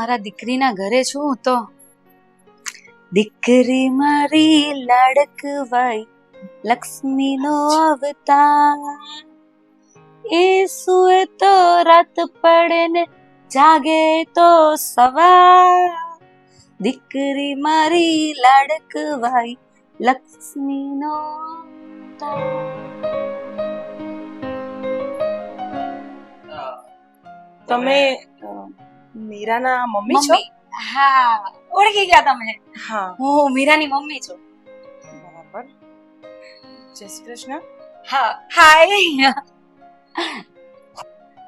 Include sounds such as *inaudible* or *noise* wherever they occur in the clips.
મારા દીકરીના ઘરે છું તો? દીકરી મારી લાડકવાઈ, લક્ષ્મીનો અવતાર. એ સુએ તો રાત પડે ને જાગે તો સવાર. દીકરી મારી લાડકવાઈ, લક્ષ્મીનો તમે મીરાના મમ્મી છો? મમ્મી. હા ઓળખી ગયા તમે. હા. હું મીરાની મમ્મી છું. બરાબર. જય શ્રી કૃષ્ણ. હા હાય.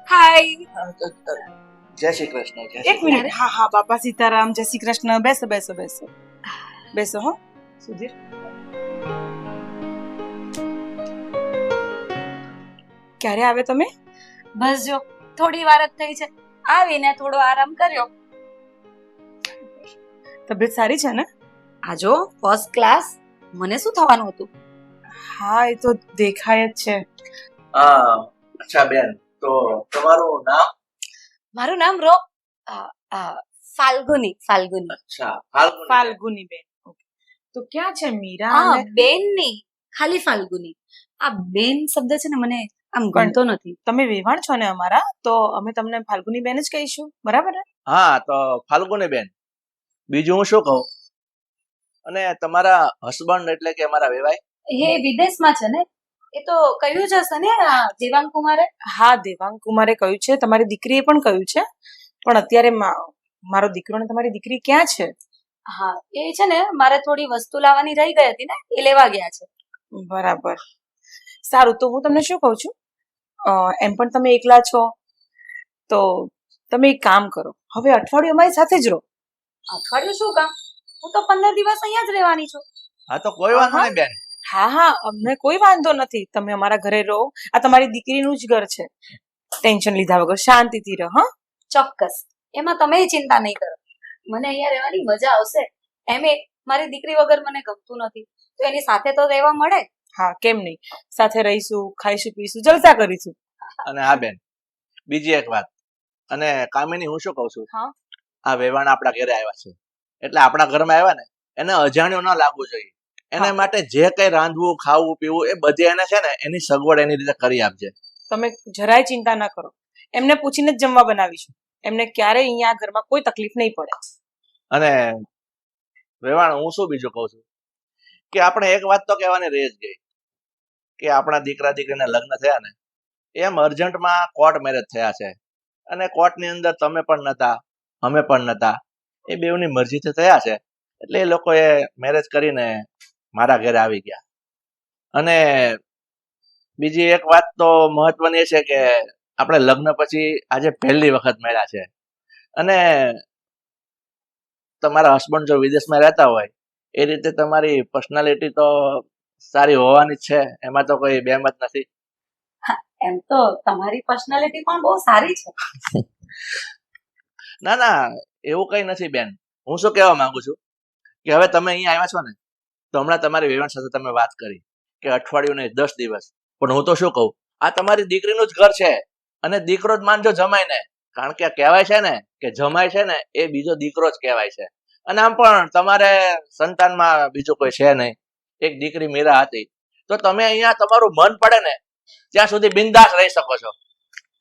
હાય. જય શ્રી કૃષ્ણ જય એક મિનિટ. હા હા બાપા સીતારામ જય શ્રી કૃષ્ણ. બેસો બેસો બેસો. બેસો હો. સુધીર. ક્યારે આવે તમે? બસ જો થોડી વાર જ થઈ છે. આવીને થોડો આરામ કર્યો. તબિયત સારી છે ને? આજો ફર્સ્ટ ક્લાસ મને શું થવાનું હતું? હા એ તો દેખાય જ છે. આ અચ્છા બેન તો તમારું નામ? મારું નામ રો ફાલ્ગુની ફાલ્ગુની. અચ્છા ફાલ્ગુની ફાલ્ગુની બેન તો ક્યાં છે મીરા બેન નહીં ખાલી ફાલ્ગુની. આ બેન શબ્દ છે ને મને આમ ગણતો નથી. તમે વેવાણ છો ને અમારા તો અમે તમને ફાલ્ગુની બેન જ કહીશું. બરાબર ને? હા તો ફાલ્ગુની બેન. બીજું હું શું કહું? અને તમારા હસબન્ડ એટલે કે અમારા વેવાય હે વિદેશમાં છે ને? એ તો કહ્યું જ હશે ને આ દેવાંગ કુમારે? હા દેવાંગ કુમારે કહ્યું છે. તમારી દીકરીએ પણ કહ્યું છે. પણ અત્યારે મારો દીકરો ને તમારી દીકરી ક્યાં છે? હા એ છે ને મારે થોડી વસ્તુ લાવવાની રહી ગઈ હતી ને એ લેવા ગયા છે. બરાબર. સારું તો હું તમને શું કહું છું? એમ પણ તમે એકલા છો. તો તમે એક કામ કરો. હવે અઠવાડિયું અમારી સાથે જ રહો. અઠવાડિયું શું કામ? હું તો પંદર દિવસ અહીંયા જ રહેવાની છું. હા તો કોઈ વાંધો હા. નહીં બેન. હા હા અમને કોઈ વાંધો નથી. તમે અમારા ઘરે રહો. આ તમારી દીકરીનું જ ઘર છે. ટેન્શન લીધા વગર શાંતિથી રહો હા. ચોક્કસ. એમાં તમે ચિંતા નહીં કરો. મને અહીંયા રહેવાની મજા આવશે. એમ મારી દીકરી વગર મને ગમતું નથી. તો એની સાથે તો રહેવા મળે? હા કેમ નહીં? સાથે રહીશું ખાઈશું પીશું જલસા કરીશું. અને હા બેન બીજી એક વાત. અને કામિની હું શું કહું છું? હા. આ વેવાણ આપણા ઘરે આવ્યા છે. એટલે આપણા ઘરમાં આવ્યા ને એને અજાણ્યું ન લાગવું જોઈએ. એને માટે જે કઈ રાંધવું ખાવું પીવું એ બધી એને છે ને એની સગવડ એની રીતે કરી આપજે. તમે જરાય ચિંતા ના કરો. એમને પૂછીને જ જમવા બનાવીશું. એમને ક્યારેય અહીંયા ઘરમાં કોઈ તકલીફ નહીં પડે. અને વેવાણ હું શું બીજું કહું છું? કે આપણે એક વાત તો કહેવાની રહી જ ગઈ. કે આપણા દીકરા દીકરીના લગ્ન થયા ને, એમ અર્જન્ટમાં કોર્ટ મેરેજ થયા છે. અને કોર્ટની અંદર તમે પણ નતા, અમે પણ નતા. એ બેવની મરજીથી થયા છે. એટલે એ લોકોએ મેરેજ કરીને મારા ઘરે આવી ગયા. અને બીજી એક વાત તો મહત્વની એ છે કે આપણે લગ્ન પછી આજે પહેલી વખત મળ્યા છે. અને તમારા હસબન્ડ જો વિદેશમાં રહેતા હોય, એ રીતે તમારી પર્સનાલિટી તો સારી હોવાની છે એમાં તો કોઈ બેમત નથી. એમ તો તમારી પર્સનાલિટી પણ બહુ સારી છે. ના ના એવું કઈ નથી બેન. હું શું કહેવા માંગુ છું? કે હવે તમે અહીંયા આવ્યા છો ને તો હમણાં તમારી વેવણ સાથે તમે વાત કરી કે અઠવાડિયું નહીં દસ દિવસ. પણ હું તો શું કહું? આ તમારી દીકરીનું જ ઘર છે અને દીકરો જ માનજો જમાય ને કારણ કે કહેવાય છે ને કે જમાય છે ને એ બીજો દીકરો જ કહેવાય છે. અને આમ પણ તમારે સંતાનમાં બીજું કોઈ છે નહીં. એક દીકરી મીરા હતી. તો તમે અહીંયા તમારું મન પડે ને ત્યાં સુધી બિંદાસ રહી શકો છો.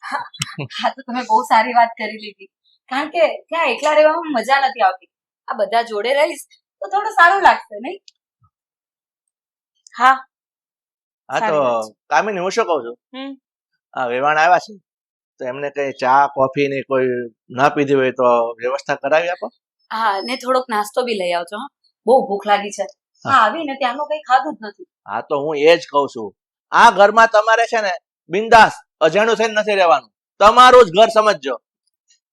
હા તો તમે બહુ સારી વાત કરી લીધી. કારણ કે ત્યાં એકલા રહેવામાં મજા નથી આવતી. આ બધા જોડે રહીશ તો થોડું સારું લાગશે નહીં? હા. હા તો કામિની હું શું કહું છું? હા વેવાણ આવ્યા છે. તો એમને કઈ ચા કોફી ને કોઈ ના પીધી હોય તો વ્યવસ્થા કરાવી આપો. હા ને થોડોક નાસ્તો બી લઈ આવજો હા. બહુ ભૂખ લાગી છે. હા. આવીને ત્યાંનું કઈ ખાધું જ નથી. હા તો હું એ જ કહું છું. આ ઘરમાં તમારે છે ને બિંદાસ અજાણ્યું થઈને નથી રહેવાનું. તમારું જ ઘર સમજજો.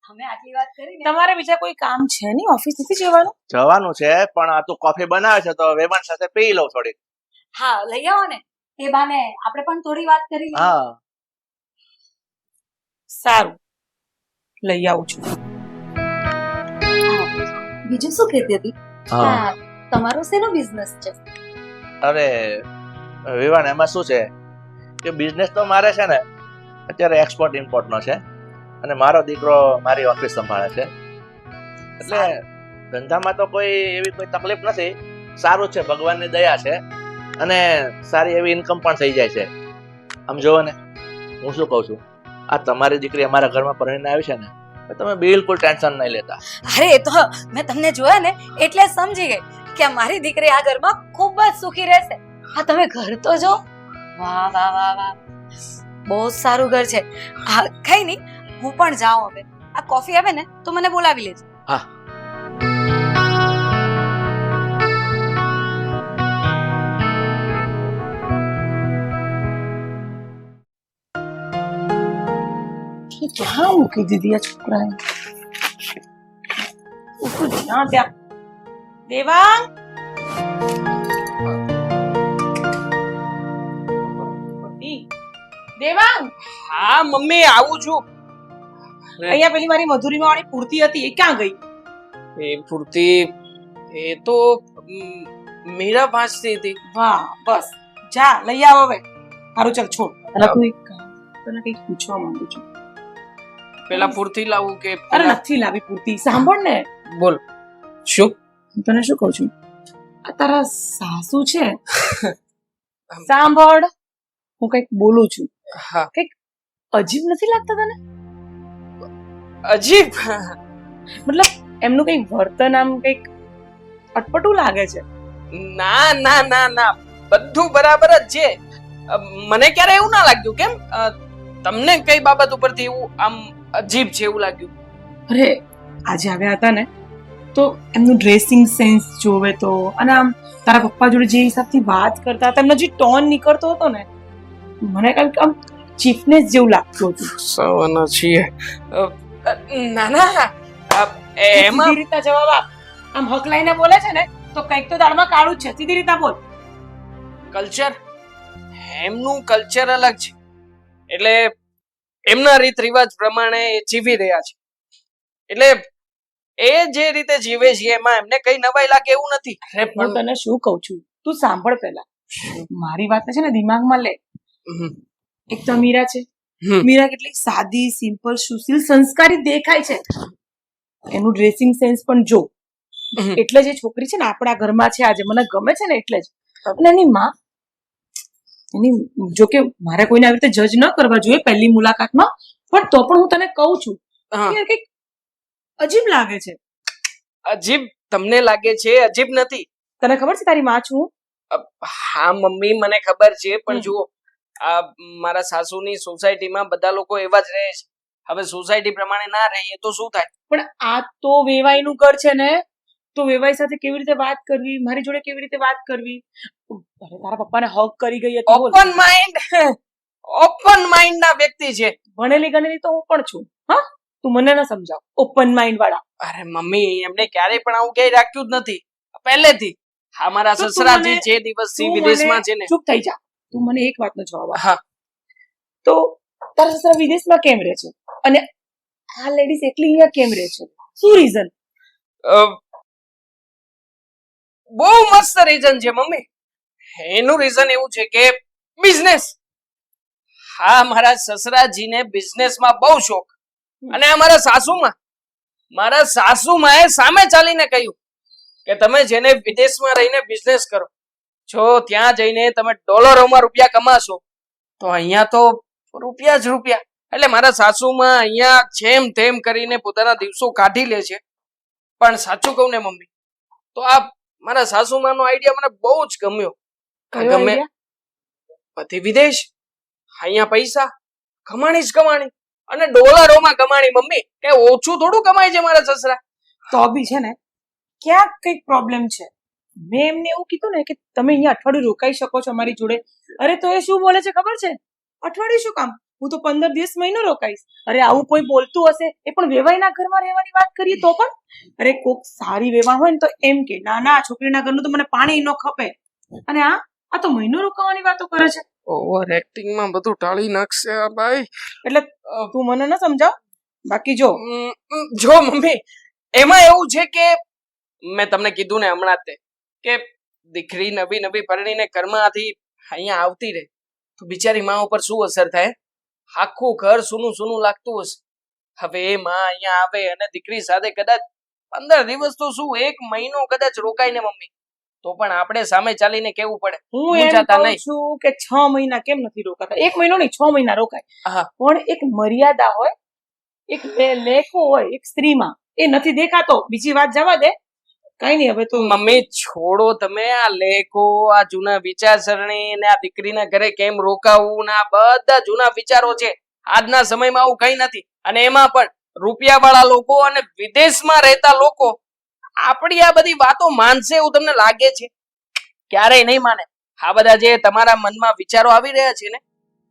તમે આટલી વાત કરી તમારે બીજા કોઈ કામ છે નહીં? ઓફિસ નથી જવાનું? જવાનું છે પણ આ તો કોફી બનાવે છે તો વેમન સાથે પી લઉં થોડી હા લઈ આવો ને. એ બાને આપણે પણ થોડી વાત કરી હા. સારું. લઈ આવું છું. બીજું શું કહેતી હતી? હા. તમારો શેનો બિઝનેસ છે? અરે વિવાન એમાં શું છે? કે બિઝનેસ તો મારે છે ને અત્યારે એક્સપોર્ટ ઇમ્પોર્ટ નો છે. અને મારો દીકરો મારી ઓફિસ સંભાળે છે. એટલે ધંધામાં તો કોઈ એવી કોઈ તકલીફ નથી. સારું છે ભગવાનની દયા છે. અને સારી એવી ઇન્કમ પણ થઈ જાય છે. આમ જુઓ ને હું શું કહું છું? આ તમારી દીકરી અમારા ઘરમાં પરણીને આવી છે ને તમે બિલકુલ ટેન્શન નહીં લેતા. અરે એ તો મેં તમને જોયા ને એટલે સમજી ગઈ. કે મારી દીકરી આ ઘરમાં ખૂબ જ સુખી રહેશે. હા તમે ઘર તો જો. વાહ વાહ વાહ વાહ. બહુ સારું ઘર છે. હા કઈ નહીં હું પણ જાઉં હવે. આ કોફી આવે ને તો મને બોલાવી લેજો. ક્યાં મૂકી દીધી આ છોકરાને? હું જ્યાં ત્યાં દેવાંગ. દેવાંગ. હા મમ્મી આવું છું. અહીંયા પેલી મારી મધુરીમાં વાળી પૂર્તિ હતી એ ક્યાં ગઈ? એ પૂર્તિ એ તો મેરા મીરા વાંચતી હતી. વાહ બસ. જા લઈ આવ હવે. હારું ચાલ છોડ. તને તું એક તને કંઈક પૂછવા માંગુ છું. પેલા પૂર્તિ લાવું કે અરે નથી લાવી પૂર્તિ સાંભળ ને. બોલ. શું? હું તને શું કહું છું? આ તારા સાસુ છે? *laughs* સાંભળ હું કંઈક બોલું છું. હા. અજીબ નથી લાગતા તને? અજીબ? મતલબ એમનું કંઈક વર્તન આમ કંઈક અટપટું લાગે છે. ના ના ના ના. બધું બરાબર જ છે. મને ક્યારે એવું ના લાગ્યું કેમ? તમને કઈ બાબત ઉપરથી એવું આમ અજીબ છે એવું લાગ્યું? અરે આજે આવ્યા હતા ને તો એમનું ડ્રેસિંગ સેન્સ જોવે તો. અને આમ તારા પપ્પા જોડે જે હિસાબથી વાત કરતા હતા એમનો જે ટોન નીકળતો હતો ને મને કાંઈક આમ ચીફનેસ જેવું લાગતું હતું. સવાના છીએ. ના ના. એમાં રીતના જવાબ આપ. આમ હકલાઈને બોલે છે ને તો કંઈક તો દાળમાં કાળું છે. સીધી રીતના બોલ. કલ્ચર એમનું કલ્ચર અલગ છે. એટલે એમના રીત રિવાજ પ્રમાણે એ જીવી રહ્યા છે. એટલે એ જે રીતે જીવે છે એમાં એમને કઈ નવાઈ લાગે એવું નથી. અરે પણ તને શું કહું છું? તું સાંભળ પહેલા. મારી વાત છે ને દિમાગમાં લે. એક તો મીરા છે. મીરા કેટલી સાદી સિમ્પલ સુશીલ સંસ્કારી દેખાય છે. એનું ડ્રેસિંગ સેન્સ પણ જો. એટલે જે છોકરી છે ને આપણા ઘરમાં છે આજે મને ગમે છે ને એટલે જ. અને એની માં એની જો કે મારે કોઈને આવી રીતે જજ ન કરવા જોઈએ પહેલી મુલાકાતમાં પણ તો પણ હું તને કહું છું. કે કંઈક અજીબ લાગે છે. અજીબ તમને લાગે છે? અજીબ નથી. તને ખબર છે તારી માં છું? હા મમ્મી મને ખબર છે પણ. જુઓ આ મારા સાસુની સોસાયટીમાં બધા લોકો એવા જ રહે છે. હવે સોસાયટી પ્રમાણે ના રહીએ તો શું થાય? પણ આ તો વેવાઈનું ઘર છે ને? તો વેવાઈ સાથે કેવી રીતે વાત કરવી? મારી જોડે કેવી રીતે વાત કરવી? અરે તારા પપ્પાને હક કરી ગઈ હતી ઓપન માઇન્ડ ઓપન માઇન્ડ ના વ્યક્તિ છે. ભણેલી ગણેલી તો હું પણ છું હા? તું મને ના સમજાવ. ઓપન માઇન્ડ વાળા. અરે મમ્મી એમને ક્યારેય પણ આવું ક્યાંય રાખ્યું જ નથી. પહેલેથી. હા મારા સસરાજી જે દિવસથી વિદેશમાં છે ને. ચૂપ થઈ જા. તું મને એક વાતનો જવાબ હા. તો તારા સસરા વિદેશમાં કેમ રહે છે? અને આ લેડીઝ એકલી અહીંયા કેમ રહે છે? શું રીઝન બહુ મસ્ત રીઝન છે મમ્મી. એનું રીઝન એવું છે કે બિઝનેસ હા મારા સસરાજીને બિઝનેસમાં બહુ શોખ. અને આ મારા સાસુમાં. મારા સાસુમાએ સામે ચાલીને કહ્યું કે તમે જેને વિદેશમાં રહીને બિઝનેસ કરો જો ત્યાં જઈને તમે ડોલરોમાં રૂપિયા કમાશો તો અહીંયા તો રૂપિયા જ રૂપિયા. એટલે મારા સાસુમાં અહીંયા છેમ તેમ કરીને પોતાના દિવસો કાઢી લે છે. પણ સાચું કહું ને મમ્મી તો આ મારા સાસુમાનો આઈડિયા મને બહુ જ ગમ્યો. ગમે પતિ વિદેશ અહીંયા પૈસા કમાણી જ કમાણી. અને ડોલરોમાં કમાણી મમ્મી, કે ઓછું થોડું કમાય છે મારા સસરા. તો બી છે ને, ક્યાંક કંઈક પ્રોબ્લેમ છે. મેં એમને એવું કીધું ને કે તમે અહીંયા અઠવાડિયું રોકાઈ શકો છો અમારી જોડે. અરે તો એ શું બોલે છે ખબર છે? અઠવાડિયું શું કામ? હું તો પંદર દિવસ મહિનો રોકાઈશ. અરે આવું કોઈ બોલતું હશે? એ પણ વેવાઈના ઘરમાં રહેવાની વાત કરીએ તો પણ? અરે કોક સારી વેવાણ હોય ને તો એમ કે, ના ના છોકરીના ઘરનું તો મને પાણી ન ખપે. અને આ આ તો મહિનો રોકાવાની વાતો કરે છે. ઓવર એક્ટિંગમાં બધું ટાળી નાખશે આ ભાઈ એટલે તું મને ન સમજાવ? બાકી જો. જો મમ્મી. એમાં એવું છે કે મેં તમને કીધું ને હમણાં તે કે દીકરી નવી નવી પરણીને ઘરમાંથી અહીંયા આવતી રહે તો બિચારી માં ઉપર શું અસર થાય? આખું ઘર સૂનું સૂનું લાગતું હશે. હવે એ માં અહીંયા આવે અને દીકરી સાથે કદાચ પંદર દિવસ તો શું એક મહિનો કદાચ રોકાય ને મમ્મી. તો પણ આપણે સામે ચાલીને કેવું પડે? હું એમ કહું છું કે છ મહિના કેમ નથી રોકાતા? એક મહિનો નહીં છ મહિના રોકાય. પણ એક મર્યાદા હોય એક લેખો હોય એક સ્ત્રીમાં એ નથી દેખાતો. બીજી વાત જવા દે. કઈ નહીં હવે તો મમ્મી છોડો તમે આ લેખો આ જૂના વિચારસરણી ને આ દીકરીના ઘરે કેમ રોકાવું ને આ બધા જૂના વિચારો છે. આજના સમયમાં આવું કઈ નથી. અને એમાં પણ રૂપિયા વાળા લોકો અને વિદેશમાં રહેતા લોકો આપણી આ બધી વાતો માનશે એવું તમને લાગે છે? ક્યારેય નહીં માને. આ બધા જે તમારા મનમાં વિચારો આવી રહ્યા છે ને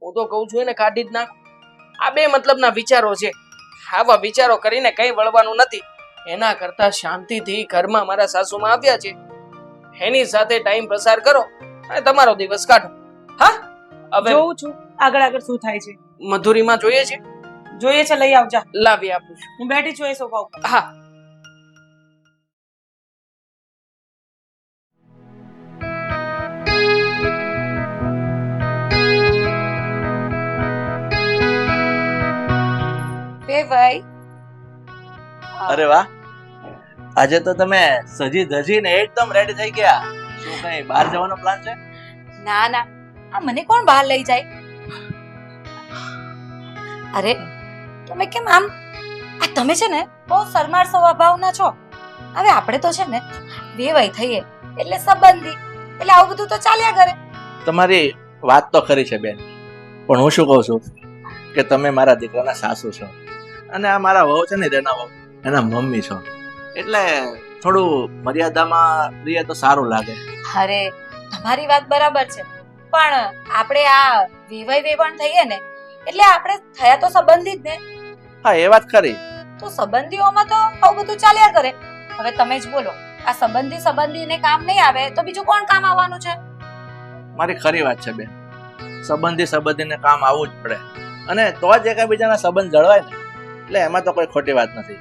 હું તો કહું છું એને કાઢી જ નાખ. આ બે મતલબના વિચારો છે. આવા વિચારો કરીને કઈ વળવાનું નથી. એના કરતા શાંતિથી ઘરમાં મારા સાસુમાં આવ્યા છે. એની સાથે ટાઈમ પસાર કરો અને તમારો દિવસ કાઢો. હા? હવે જોઉં છું. આગળ આગળ શું થાય છે? મધુરીમાં જોઈએ છે? જોઈએ છે લઈ આવજા. લાવી આપું છું. હું બેઠી છું એ સોફા ઉપર. હા. ભાઈ. અરે વાહ. આજે તો તમે સજી ધજીને એકદમ રેડી થઈ ગયા. શું કઈ બહાર જવાનો પ્લાન છે? ના ના. આ મને કોણ બહાર લઈ જાય? અરે તમે કેમ આમ? આ તમે છે ને બહુ શરમાળ સ્વભાવના છો. હવે આપણે તો છે ને વેવાઈ થઈએ એટલે સંબંધી એટલે આવું બધું તો ચાલ્યા કરે. તમારી વાત તો ખરી છે બેન. પણ હું શું કહું છું કે તમે મારા દીકરાના સાસુ છો. અને આ મારા વહુ છે ને તેના વહુ. એના મમ્મી છો. એટલે થોડું મર્યાદામાં રહીએ તો સારું લાગે. અરે તમારી વાત બરાબર છે. પણ આપણે આ વિવાહ વેવાણ થઈએ ને એટલે આપણે થયા તો સંબંધી જ ને. હા એ વાત ખરી. તો સંબંધીઓમાં તો આવું બધું ચાલ્યા કરે. હવે તમે જ બોલો આ સંબંધી સંબંધીને કામ નહીં આવે તો બીજું કોણ કામ આવવાનું છે? મારી ખરી વાત છે બેન. સંબંધી સંબંધીને કામ આવવું જ પડે. અને તો જ એકબીજાના સંબંધ જળવાય ને. એટલે એમાં તો કોઈ ખોટી વાત નથી.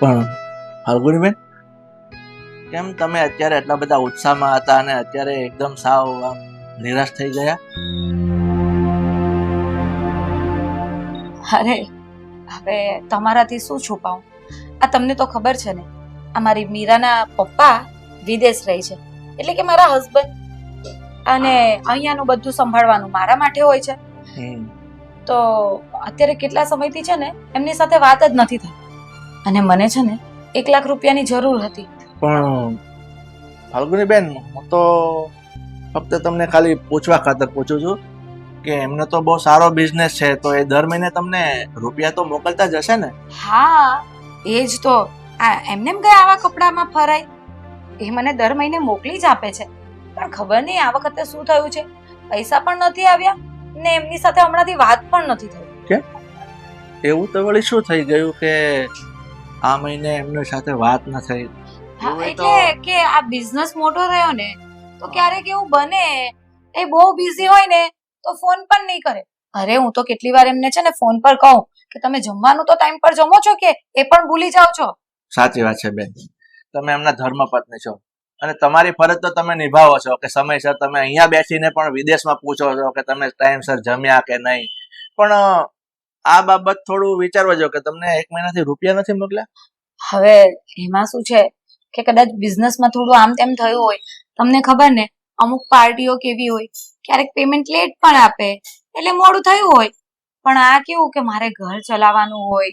પણ ફાલ્ગુનીબેન કેમ તમે અત્યારે એટલા બધા ઉત્સાહમાં હતા અને અત્યારે એકદમ સાવ આમ નિરાશ થઈ ગયા? અરે હવે તમારાથી શું છુપાવું? આ તમને તો ખબર છે ને આ મારી મીરાના પપ્પા વિદેશ રહે છે. એટલે કે મારા હસબન્ડ અને અહીંયાનું બધું સંભાળવાનું મારા માટે હોય છે. તો અત્યારે કેટલા સમયથી છે ને એમની સાથે વાત જ નથી થઈ. અને મને છે ને એક લાખ રૂપિયાની જરૂર હતી. પણ ફાલ્ગુની બેન હું તો ફક્ત તમને ખાલી પૂછવા ખાતર પૂછું છું કે એમને તો બહુ સારો બિઝનેસ છે તો એ દર મહિને તમને રૂપિયા તો મોકલતા જ હશે ને? હા એ જ તો. આ એમને એમ ગયા આવા કપડામાં ફરાય? એ મને દર મહિને મોકલી જ આપે છે. પણ ખબર નહીં આ વખતે શું થયું છે? પૈસા પણ નથી આવ્યા. ને એમની સાથે હમણાંથી વાત પણ નથી થઈ. એવું તો વળી શું થઈ ગયું કે આ મહિને એમની સાથે વાત ન થઈ? એટલે કે આ બિઝનેસ મોટો રહ્યો ને તો ક્યારેક એવું બને એ બહુ બિઝી હોય ને તો ફોન પણ નહીં કરે. અરે હું તો કેટલી વાર એમને છે ને ફોન પર કહું કે તમે જમવાનું તો ટાઈમ પર જમો છો કે? એ પણ ભૂલી જાઓ છો. સાચી વાત છે બેન. તમે એમના ધર્મપત્ની છો. અને તમારી ફરજ તો તમે નિભાવો છો કે સમયસર તમે અહીંયા બેસીને પણ વિદેશમાં પૂછો છો કે તમે ટાઈમસર જમ્યા કે નહીં. પણ આ બાબત થોડું વિચારવા જો કે તમને એક મહિનાથી રૂપિયા નથી મોકલ્યા? હવે એમાં શું છે કે કદાચ બિઝનેસમાં થોડું આમ તેમ થયું હોય, તમને ખબર ને, અમુક પાર્ટીઓ કેવી હોય, ક્યારેક પેમેન્ટ લેટ પણ આપે, એટલે મોડું થયું હોય. પણ આ કેવું કે મારે ઘર ચલાવવાનું હોય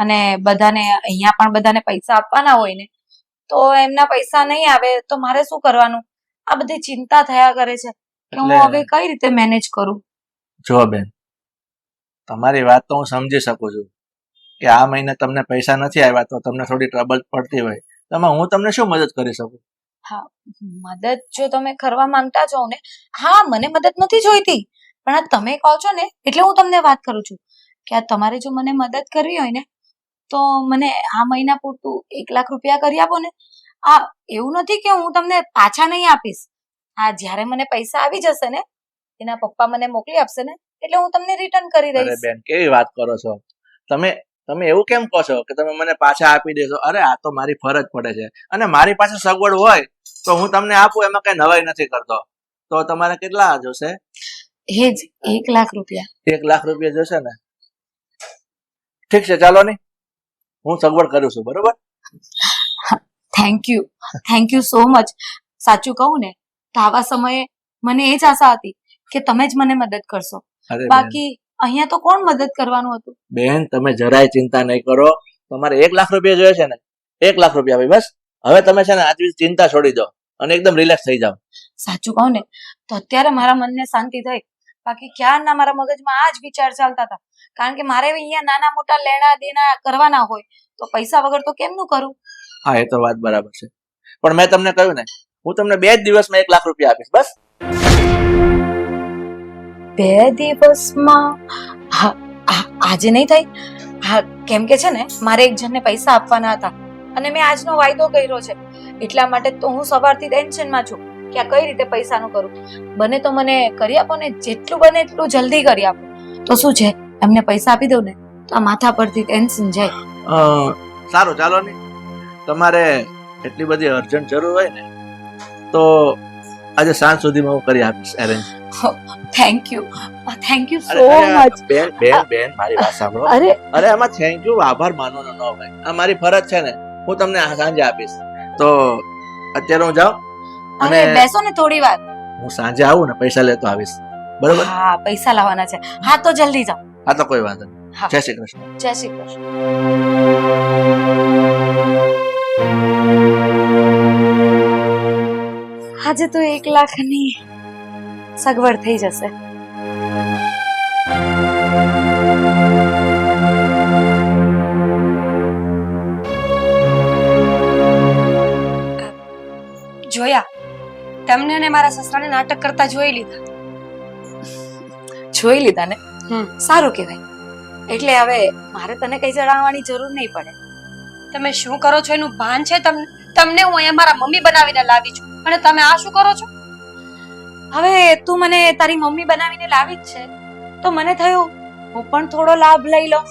અને બધાને, અહીંયા પણ બધાને પૈસા આપવાના હોય ને તો એમના પૈસા નહીં આવે તો મારે શું કરવાનું? આ બધી ચિંતા થયા કરે છે. કે હું હવે કઈ રીતે મેનેજ કરું? જો બેન તમારી વાત તો હું સમજી શકું છું કે આ મહિને તમને પૈસા નથી આવ્યા તો તમને થોડી ટ્રબલ પડતી હોય. તો હું તમને શું મદદ કરી શકું? હા મદદ જો તમે કરવા માંગતા છો ને હા મને મદદ નથી જોઈતી. પણ આ તમે કહો છો ને એટલે હું તમને વાત કરું છું કે આ તમારે જો મને મદદ કરવી હોય ને તો મને આ મહિના પૂરતું એક લાખ રૂપિયા કરી આપો ને. આ એવું નથી કે હું તમને પાછા નહીં આપીશ. આ જ્યારે મને પૈસા આવી જશે ને એના પપ્પા મને મોકલી આપશે ને એટલે હું તમને રિટર્ન કરી રહીશ બેન કેવી વાત કરો છો? તમે તમે એવું કેમ કહો છો કે તમે મને પાછા આપી દેશો? અરે આ તો મારી ફરજ પડે છે. અને મારી પાસે સગવડ હોય તો હું તમને આપું એમાં કઈ નવાઈ નથી કરતો. તો તમારે કેટલા જોશે? એ જ એક લાખ રૂપિયા. એક લાખ રૂપિયા જોશે ને? ઠીક છે ચાલો ને. હું સગવડ કરું છું બરોબર? Thank you thank you so much સાચું કહું ને તો આવા સમયે મને એ જ આશા હતી કે તમે જ મને મદદ કરશો. બાકી અહીંયા તો કોણ મદદ કરવાનું હતું? બેન તમે જરાય ચિંતા નહીં કરો. તમારે એક લાખ રૂપિયા જોઈએ છે ને એક લાખ રૂપિયા ભાઈ બસ. હવે તમે છે ને આજની ચિંતા છોડી દો અને એકદમ રિલેક્સ થઈ જાઓ. સાચું કહું ને તો અત્યારે મારા મનને શાંતિ થઈ. બાકી ક્યારના મારા મગજમાં આ જ વિચાર ચાલતા હતા? કારણ કે મારે અહીંયા નાના મોટા લેણા દેણા કરવાના હોય તો પૈસા વગર તો કેમનું કરું? હા એ તો વાત બરાબર છે. પણ મેં તમને કહ્યું ને હું તમને બે જ દિવસમાં એક લાખ રૂપિયા આપીશ બસ. બે દિવસમાં? આજે નહીં થાય હા કેમ કે છે ને મારે એક જણને પૈસા આપવાના હતા અને મેં આજનો વાયદો કર્યો છે. એટલા માટે તો હું સવારથી ટેન્શનમાં છું કે આ કઈ રીતે પૈસાનું કરું. બને તો મને કરી આપો ને જેટલું બને એટલું જલ્દી કરી આપો. તો શું છે? એમને પૈસા આપી દઉં ને તો આ માથા પરથી ટેન્શન જાય. સારું ચાલો ને. તમારે એટલી બધી અર્જન્ટ જરૂર હોય ને તો આજે સાંજ સુધીમાં હું કરી આપીશ arrange thank you thank you so much બેન બેન બેન મારી વાત સાંભળો. અરે. અરે આમાં થેન્ક યુ આભાર માનવાનો ન હોય. આ મારી ફરજ છે ને હું તમને આ સાંજે આપીશ. તો અત્યારે હું જાઉં અને બેસો ને થોડી વાર. હું સાંજે આવું ને પૈસા લેતો આવીશ. બરોબર? હા પૈસા લાવવાના છે. હા તો જલ્દી જાઓ. હા તો કોઈ વાંધો નહીં હા. જય શ્રી કૃષ્ણ જય શ્રી કૃષ્ણ આજે તો એક લાખની સગવડ થઈ જશે જોયા તમને અને મારા સસરાને નાટક કરતા જોઈ લીધા જોઈ લીધા ને હમ. સારું કહેવાય. એટલે હવે મારે તને કઈ જણાવવાની જરૂર નહીં પડે. તમે શું કરો છો? એનું ભાન છે તમને તમને હું અહીંયા મારા મમ્મી બનાવીને લાવી છું. અને તમે આ શું કરો છો? હવે તું મને તારી મમ્મી બનાવીને લાવી જ છે. તો મને થયું હું પણ થોડો લાભ લઈ લઉં.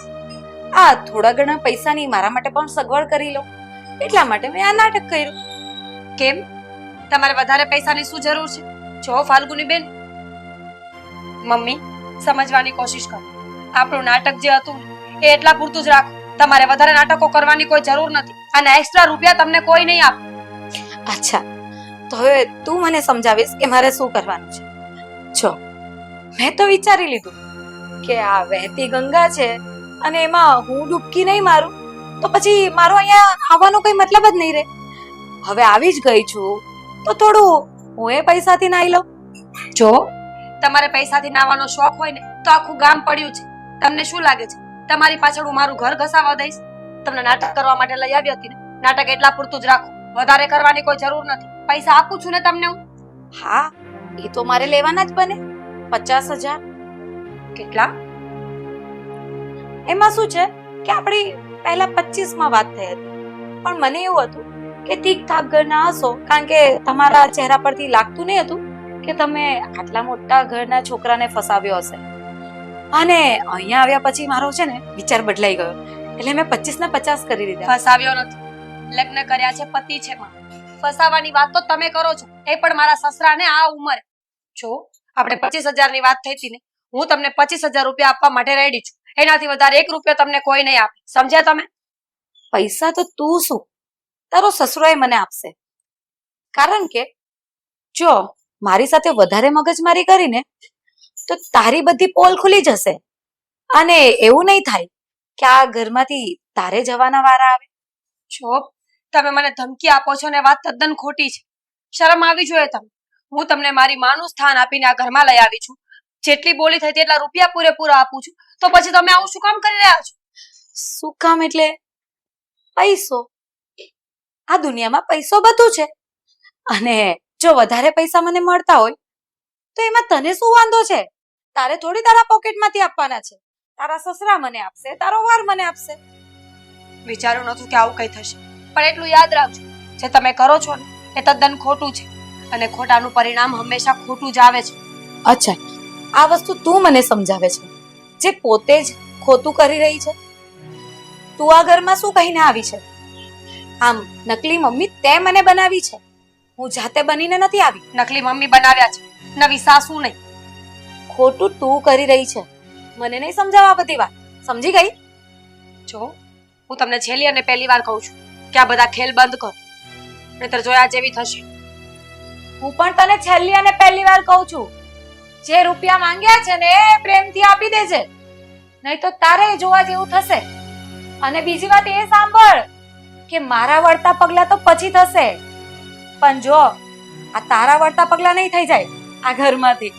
આ થોડા ઘણા પૈસાની મારા માટે પણ સગવડ કરી લઉં. એટલા માટે મેં આ નાટક કર્યું. કેમ? તમારે વધારે પૈસાની શું જરૂર છે? જો ફાલ્ગુની બેન મમ્મી સમજવાની કોશિશ કરો. આપણું નાટક જે હતું, એ એટલા પૂરતું જ રાખો. તમારે વધારે નાટકો કરવાની કોઈ જરૂર નથી. અને એક્સ્ટ્રા રૂપિયા તમને કોઈ નહીં આપે. અચ્છા. તો હવે તું મને સમજાવીશ કે મારે શું કરવાનું છે. જો, મેં તો વિચારી લીધું કે આ વહેતી ગંગા છે અને એમાં હું ડૂબકી નહીં મારું, તો પછી મારો અહીંયા આવવાનો કોઈ મતલબ જ નહીં રહે. હવે આવી જ ગઈ છું, તો થોડું હું એ પૈસાથી નાઈ લઉં. જો તમારે પૈસાથી નાવાનો શોખ હોય ને તો આખું ગામ પડ્યું છે. તમને શું લાગે છે? તમારી પાછળ હું મારું ઘર ઘસાવા દઈશ? તમને નાટક કરવા માટે લઈ આવી હતી ને નાટક એટલા પૂરતું જ રાખો. વધારે કરવાની કોઈ જરૂર નથી. પૈસા આપું છું ને તમને હું? હા એ તો મારે લેવાના જ બને. પચાસ હજાર. કેટલા? એમાં શું છે કે આપણી પહેલા પચીસમાં વાત થઈ હતી. પણ મને એવું હતું કે ઠીક ઠાક ઘરના હશો કારણ કે તમારા ચહેરા પરથી લાગતું નહીં હતું. કે તમે આટલા મોટા ઘરના છોકરાને ફસાવ્યો હશે. અને અહીંયા આવ્યા પછી મારો છે ને વિચાર બદલાઈ ગયો. એટલે મેં પચીસ ને પચાસ કરી દીધા. ફસાવ્યો નથી. લગ્ન કર્યા છે પતિ છે માં ફસાવાની વાત તો તમે કરો છો. એ પણ મારા સસરાને આ ઉંમરે. જો આપણે પચીસ હજારની વાત થઈ હતી ને હું તમને પચીસ હજાર રૂપિયા આપવા માટે રેડી છું. એનાથી વધારે એક રૂપિયો તમને કોઈ નહીં આપે. સમજ્યા તમે? પૈસા તો તું શું? તારો સસરોએ મને આપશે. કારણ કે જો મારી સાથે વધારે મગજમારી કરીને તો તારી બધી પોલ ખુલી જશે. અને એવું નહીં થાય કે આ ઘરમાંથી તારે જવાના વારા આવે. જો તમે મને ધમકી આપો છો ને વાત તદ્દન ખોટી છે. શરમ આવી જોઈએ તમે હું તમને મારી માનું સ્થાન આપીને આ ઘરમાં લઈ આવી છું. જેટલી બોલી થઈ તેટલા રૂપિયા પૂરેપૂરા આપું છું. તો પછી તમે આવું શું કામ કરી રહ્યા છો? શું કામ એટલે? પૈસો. આ દુનિયામાં પૈસો બધું છે. અને જો વધારે પૈસા મને મળતા હોય, તો એમાં તને શું વાંધો છે? તારે થોડી તારા પોકેટમાંથી આપવાના છે. તારા સસરા મને આપશે, તારો વાર મને આપશે. વિચાર્યું નથી કે આવું કઈ થશે. પણ એટલું યાદ રાખજો, જે તમે કરો છો ને, એ તદ્દન ખોટું છે. અને ખોટાનું પરિણામ હંમેશા ખોટું જ આવે છે. અચ્છા, આ વસ્તુ તું મને સમજાવે છે. જે પોતે જ ખોટું કરી રહી છે. તું આ ઘરમાં શું કહીને આવી છે? આમ, નકલી મમ્મી તે મને બનાવી છે. હું જાતે બનીને નથી આવી. નકલી મમ્મી બનાવ્યા છે. નવી સાસુ નહીં. ખોટું તું કરી રહી છે. મને નહીં સમજાવવા બધી વાત. સમજી ગઈ? જો, હું તમને છેલ્લી અને પહેલી વાર કહું છું કે આ બધા ખેલ બંધ કરો. નહીતર જોયા જેવી થશે. હું પણ તને છેલ્લી અને પહેલી વાર કહું છું. જે રૂપિયા માંગ્યા છે ને એ પ્રેમથી આપી દેજે. નહીં તો તારે જોવા જેવું થશે. અને બીજી વાત એ સાંભળ કે મારા વળતા પગલા તો પછી થશે. પણ જો આ તારા વળતા પગલા નહીં થઈ જાય આ ઘરમાંથી.